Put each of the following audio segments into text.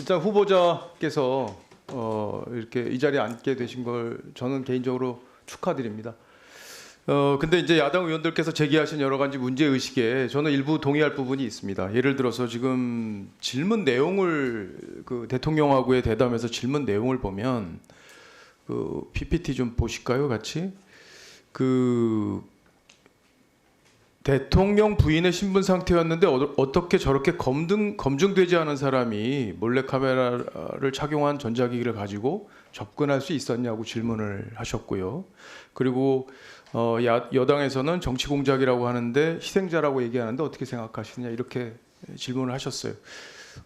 일단 후보자께서 어, 이렇게 이 자리에 앉게 되신 걸 저는 개인적으로 축하드립니다. 어 근데 이제 야당 의원들께서 제기하신 여러 가지 문제 의식에 저는 일부 동의할 부분이 있습니다. 예를 들어서 지금 질문 내용을 그 대통령하고의 대담에서 질문 내용을 보면 그 PPT 좀 보실까요, 같이? 그 대통령 부인의 신분 상태였는데 어, 어떻게 저렇게 검증 검증되지 않은 사람이 몰래 카메라를 착용한 전자기기를 가지고 접근할 수 있었냐고 질문을 하셨고요. 그리고 어, 야, 여당에서는 정치 공작이라고 하는데 희생자라고 얘기하는데 어떻게 생각하시느냐 이렇게 질문을 하셨어요.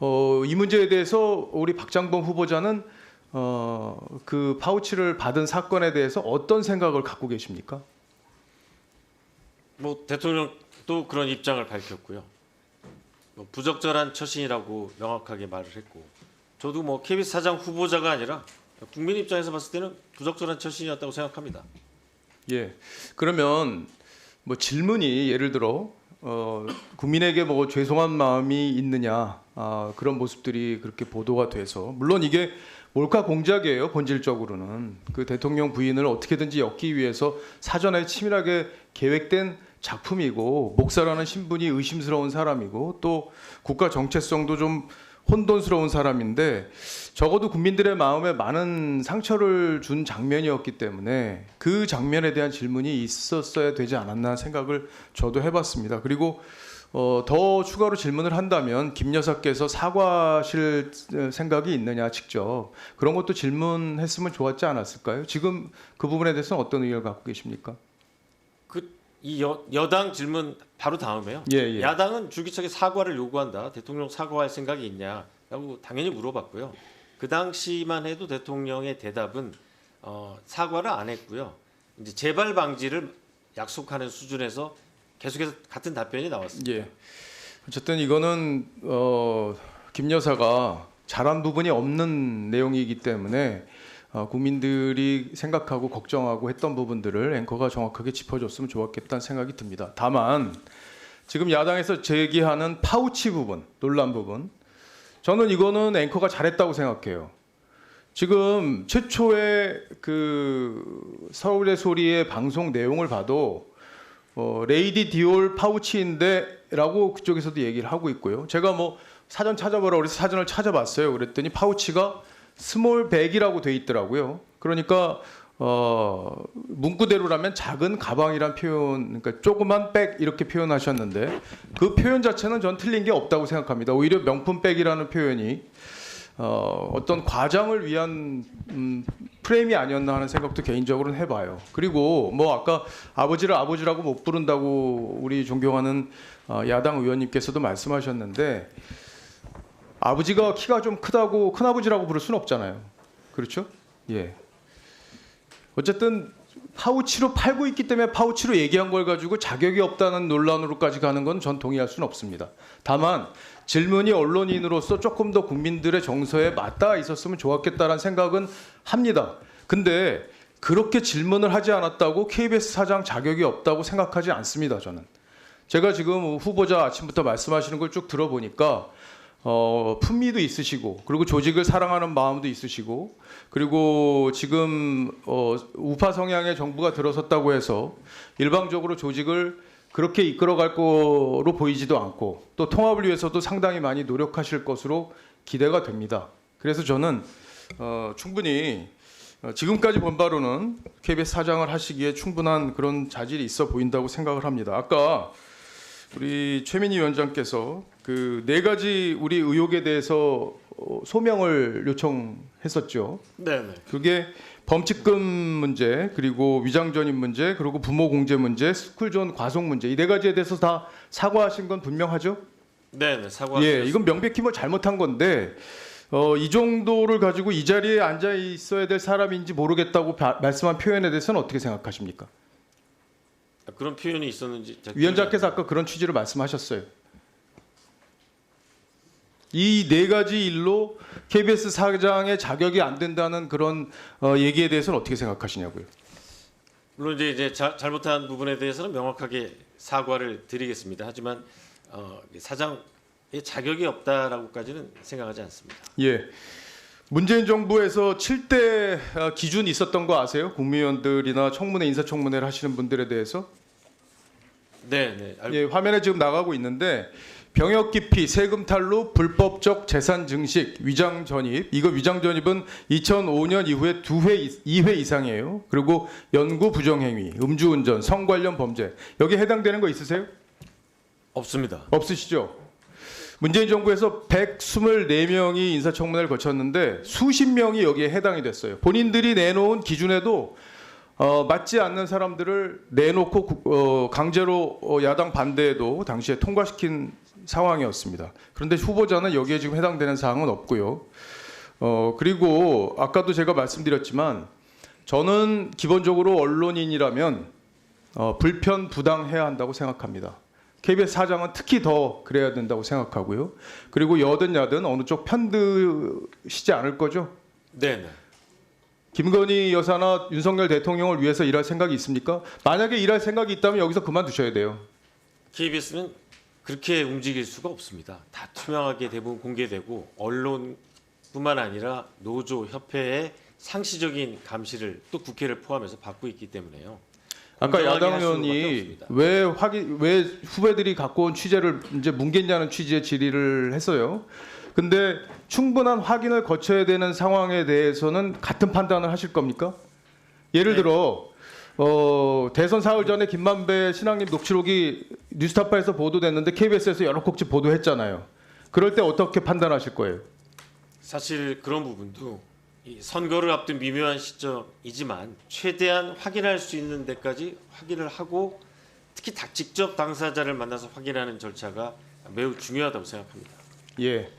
어, 이 문제에 대해서 우리 박장범 후보자는 어, 그 파우치를 받은 사건에 대해서 어떤 생각을 갖고 계십니까? 뭐 대통령도 그런 입장을 밝혔고요. 뭐 부적절한 처신이라고 명확하게 말을 했고 저도 뭐 KBS 사장 후보자가 아니라 국민 입장에서 봤을 때는 부적절한 처신이었다고 생각합니다. 예. 그러면 뭐 질문이 예를 들어 어, 국민에게 뭐 죄송한 마음이 있느냐 아, 그런 모습들이 그렇게 보도가 돼서 물론 이게 몰카 공작이에요 본질적으로는 그 대통령 부인을 어떻게든지 엮기 위해서 사전에 치밀하게 계획된 작품이고 목사라는 신분이 의심스러운 사람이고 또 국가 정체성도 좀 혼돈스러운 사람인데 적어도 국민들의 마음에 많은 상처를 준 장면이었기 때문에 그 장면에 대한 질문이 있었어야 되지 않았나 생각을 저도 해봤습니다. 그리고 어, 더 추가로 질문을 한다면 김 여사께서 사과하실 생각이 있느냐 직접 그런 것도 질문했으면 좋았지 않았을까요? 지금 그 부분에 대해서는 어떤 의견을 갖고 계십니까? 이 여, 여당 질문 바로 다음에요. 예, 예. 야당은 줄기차게 사과를 요구한다. 대통령 사과할 생각이 있냐라고 당연히 물어봤고요. 그 당시만 해도 대통령의 대답은 어, 사과를 안 했고요. 이제 재발 방지를 약속하는 수준에서 계속해서 같은 답변이 나왔습니다. 예. 어쨌든 이거는 어, 김 여사가 잘한 부분이 없는 내용이기 때문에 어, 국민들이 생각하고 걱정하고 했던 부분들을 앵커가 정확하게 짚어줬으면 좋았겠다는 생각이 듭니다. 다만 지금 야당에서 제기하는 파우치 부분, 논란 부분, 저는 이거는 앵커가 잘했다고 생각해요. 지금 최초의 그 서울의 소리의 방송 내용을 봐도 어, 레이디 디올 파우치인데라고 그쪽에서도 얘기를 하고 있고요. 제가 뭐 사전 찾아보라 그래서 사전을 찾아봤어요. 그랬더니 파우치가 스몰 백이라고 돼 있더라고요. 그러니까 어, 문구대로라면 작은 가방이란 표현, 그러니까 조그만 백 이렇게 표현하셨는데 그 표현 자체는 전 틀린 게 없다고 생각합니다. 오히려 명품 백이라는 표현이 어, 어떤 과장을 위한 음, 프레임이 아니었나 하는 생각도 개인적으로는 해봐요. 그리고 뭐 아까 아버지를 아버지라고 못 부른다고 우리 존경하는 어, 야당 의원님께서도 말씀하셨는데 아버지가 키가 좀 크다고 큰 아버지라고 부를 수는 없잖아요. 그렇죠? 예. 어쨌든 파우치로 팔고 있기 때문에 파우치로 얘기한 걸 가지고 자격이 없다는 논란으로까지 가는 건 전 동의할 수는 없습니다. 다만 질문이 언론인으로서 조금 더 국민들의 정서에 맞닿아 있었으면 좋았겠다라는 생각은 합니다. 근데 그렇게 질문을 하지 않았다고 KBS 사장 자격이 없다고 생각하지 않습니다. 저는 제가 지금 후보자 아침부터 말씀하시는 걸 쭉 들어보니까 어, 품위도 있으시고 그리고 조직을 사랑하는 마음도 있으시고 그리고 지금 어, 우파 성향의 정부가 들어섰다고 해서 일방적으로 조직을 그렇게 이끌어갈 거로 보이지도 않고 또 통합을 위해서도 상당히 많이 노력하실 것으로 기대가 됩니다. 그래서 저는 어, 충분히 어, 지금까지 본 바로는 KBS 사장을 하시기에 충분한 그런 자질이 있어 보인다고 생각을 합니다. 아까 우리 최민희 위원장께서 그 네 가지 우리 의혹에 대해서 어, 소명을 요청했었죠. 네, 네. 그게 범칙금 문제, 그리고 위장전입 문제, 그리고 부모 공제 문제, 스쿨존 과속 문제 이 네 가지에 대해서 다 사과하신 건 분명하죠? 네, 네. 사과. 예, 이건 명백히 뭐 잘못한 건데 어, 이 정도를 가지고 이 자리에 앉아 있어야 될 사람인지 모르겠다고 바- 말씀한 표현에 대해서는 어떻게 생각하십니까? 그런 표현이 있었는지 위원장께서 아까 그런 취지로 말씀하셨어요. 이 네 가지 일로 KBS 사장의 자격이 안 된다는 그런 어, 얘기에 대해서는 어떻게 생각하시냐고요? 물론 이제, 이제 자, 잘못한 부분에 대해서는 명확하게 사과를 드리겠습니다. 하지만 어, 사장 자격이 없다라고까지는 생각하지 않습니다. 예. 문재인 정부에서 7대 기준 있었던 거 아세요? 국무위원들이나 청문회 인사청문회를 하시는 분들에 대해서 네, 네. 알고 예, 화면에 지금 나가고 있는데 병역 기피, 세금 탈루, 불법적 재산 증식, 위장 전입. 이거 위장 전입은 2005년 이후에 두 회, 2회 이상이에요. 그리고 연구 부정 행위, 음주운전, 성 관련 범죄. 여기 해당되는 거 있으세요? 없습니다. 없으시죠? 문재인 정부에서 124명이 인사청문회를 거쳤는데 수십 명이 여기에 해당이 됐어요. 본인들이 내놓은 기준에도 어, 맞지 않는 사람들을 내놓고 국- 어, 강제로 어, 야당 반대에도 당시에 통과시킨 상황이었습니다. 그런데 후보자는 여기에 지금 해당되는 사항은 없고요. 어, 그리고 아까도 제가 말씀드렸지만 저는 기본적으로 언론인이라면 어, 불편 부당해야 한다고 생각합니다. KBS 사장은 특히 더 그래야 된다고 생각하고요. 그리고 여든 야든 어느 쪽 편드시지 않을 거죠. 네, 네. 김건희 여사나 윤석열 대통령을 위해서 일할 생각이 있습니까? 만약에 일할 생각이 있다면 여기서 그만두셔야 돼요. KBS는 그렇게 움직일 수가 없습니다. 다 투명하게 대부분 공개되고 언론뿐만 아니라 노조 협회의 상시적인 감시를 또 국회를 포함해서 받고 있기 때문에요. 아까 야당 의원이. 왜 확인 왜 후배들이 갖고 온 취재를 이제 뭉개냐는 취지의 질의를 했어요. 근데 충분한 확인을 거쳐야 되는 상황에 대해서는 같은 판단을 하실 겁니까? 예를 네. 들어 어, 대선 사흘 전에 김만배 신앙님 녹취록이 뉴스타파에서 보도됐는데 KBS에서 여러 곡지 보도했잖아요. 그럴 때 어떻게 판단하실 거예요? 사실 그런 부분도 이 선거를 앞둔 미묘한 시점이지만 최대한 확인할 수 있는 데까지 확인을 하고 특히 다 직접 당사자를 만나서 확인하는 절차가 매우 중요하다고 생각합니다. 예,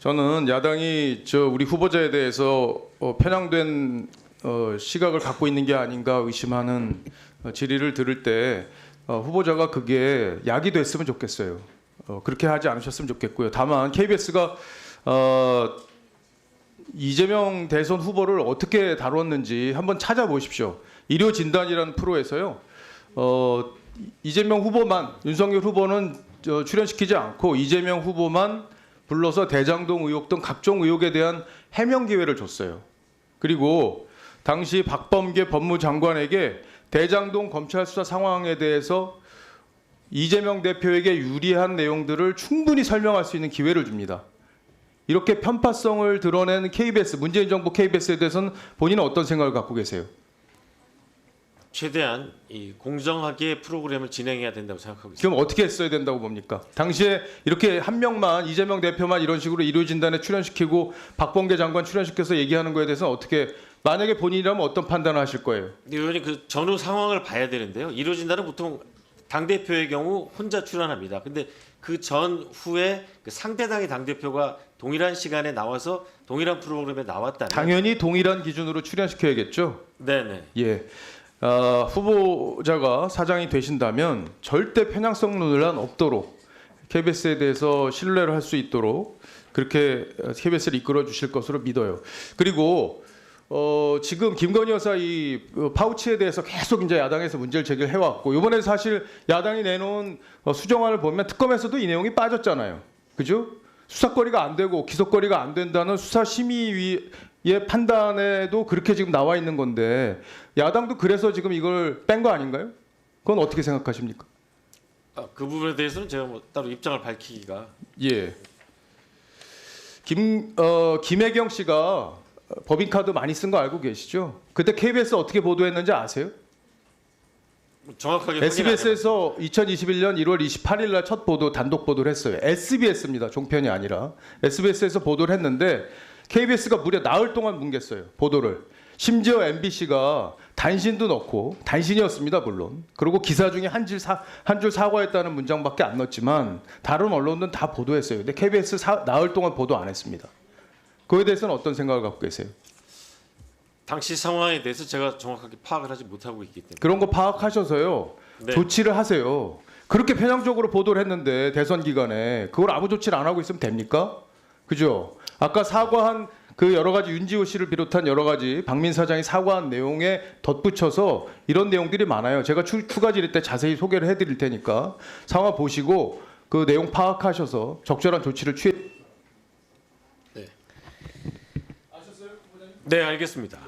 저는 야당이 저 우리 후보자에 대해서 어, 편향된 어, 시각을 갖고 있는 게 아닌가 의심하는 어, 질의를 들을 때 어, 후보자가 그게 약이 됐으면 좋겠어요. 어, 그렇게 하지 않으셨으면 좋겠고요. 다만 KBS가 어, 이재명 대선 후보를 어떻게 다뤘는지 한번 찾아보십시오. 의료 진단이라는 프로에서요. 어, 이재명 후보만 윤석열 후보는 저, 출연시키지 않고 이재명 후보만 불러서 대장동 의혹 등 각종 의혹에 대한 해명 기회를 줬어요. 그리고 당시 박범계 법무장관에게 대장동 검찰 수사 상황에 대해서 이재명 대표에게 유리한 내용들을 충분히 설명할 수 있는 기회를 줍니다. 이렇게 편파성을 드러낸 KBS, 문재인 정부 KBS에 대해서는 본인은 어떤 생각을 갖고 계세요? 최대한 이 공정하게 프로그램을 진행해야 된다고 생각하고 있습니다. 지금 어떻게 했어야 된다고 봅니까? 당시에 이렇게 한 명만 이재명 대표만 이런 식으로 의료진단에 출연시키고 박범계 장관 출연시켜서 얘기하는 거에 대해서는 어떻게 만약에 본인이라면 어떤 판단을 하실 거예요? 의원님 그 전후 상황을 봐야 되는데요. 이루어진다는 보통 당 대표의 경우 혼자 출연합니다. 근데 그 전후에 그 상대당의 당 대표가 동일한 시간에 나와서 동일한 프로그램에 나왔다면 당연히 동일한 기준으로 출연시켜야겠죠. 네네 예. 어, 후보자가 사장이 되신다면 절대 편향성 논란 없도록 KBS에 대해서 신뢰를 할 수 있도록 그렇게 KBS를 이끌어 주실 것으로 믿어요. 그리고 어, 지금 김건희 여사 이 어, 파우치에 대해서 계속 이제 야당에서 문제를 제기해 왔고 이번에 사실 야당이 내놓은 어, 수정안을 보면 특검에서도 이 내용이 빠졌잖아요. 그죠? 수사거리가 안 되고 기소거리가 안 된다는 수사심의위 의 판단에도 그렇게 지금 나와 있는 건데 야당도 그래서 지금 이걸 뺀 거 아닌가요? 그건 어떻게 생각하십니까? 아, 그 부분에 대해서는 제가 뭐 따로 입장을 밝히기가 예. 김 어, 김혜경 씨가 법인카드 많이 쓴 거 알고 계시죠? 그때 KBS 어떻게 보도했는지 아세요? 정확하게 SBS에서 2021년 1월 28일 날 첫 보도 단독 보도를 했어요. SBS입니다. 종편이 아니라 SBS에서 보도를 했는데 KBS가 무려 나흘 동안 뭉갰어요. 보도를. 심지어 MBC가 단신도 넣고 단신이었습니다 물론. 그리고 기사 중에 한줄 한줄 사과했다는 문장밖에 안 넣었지만 다른 언론은 다 보도했어요. 근데 KBS 사, 나흘 동안 보도 안 했습니다. 그거에 대해서는 어떤 생각을 갖고 계세요? 당시 상황에 대해서 제가 정확하게 파악을 하지 못하고 있기 때문에 그런 거 파악하셔서요. 네. 조치를 하세요. 그렇게 편향적으로 보도를 했는데 대선 기간에 그걸 아무 조치를 안 하고 있으면 됩니까? 그죠? 아까 사과한 그 여러 가지 윤지호 씨를 비롯한 여러 가지 박민 사장이 사과한 내용에 덧붙여서 이런 내용들이 많아요. 제가 추, 추가 질의 때 자세히 소개를 해드릴 테니까 상황 보시고 그 내용 파악하셔서 적절한 조치를 취해. 네, 알겠습니다.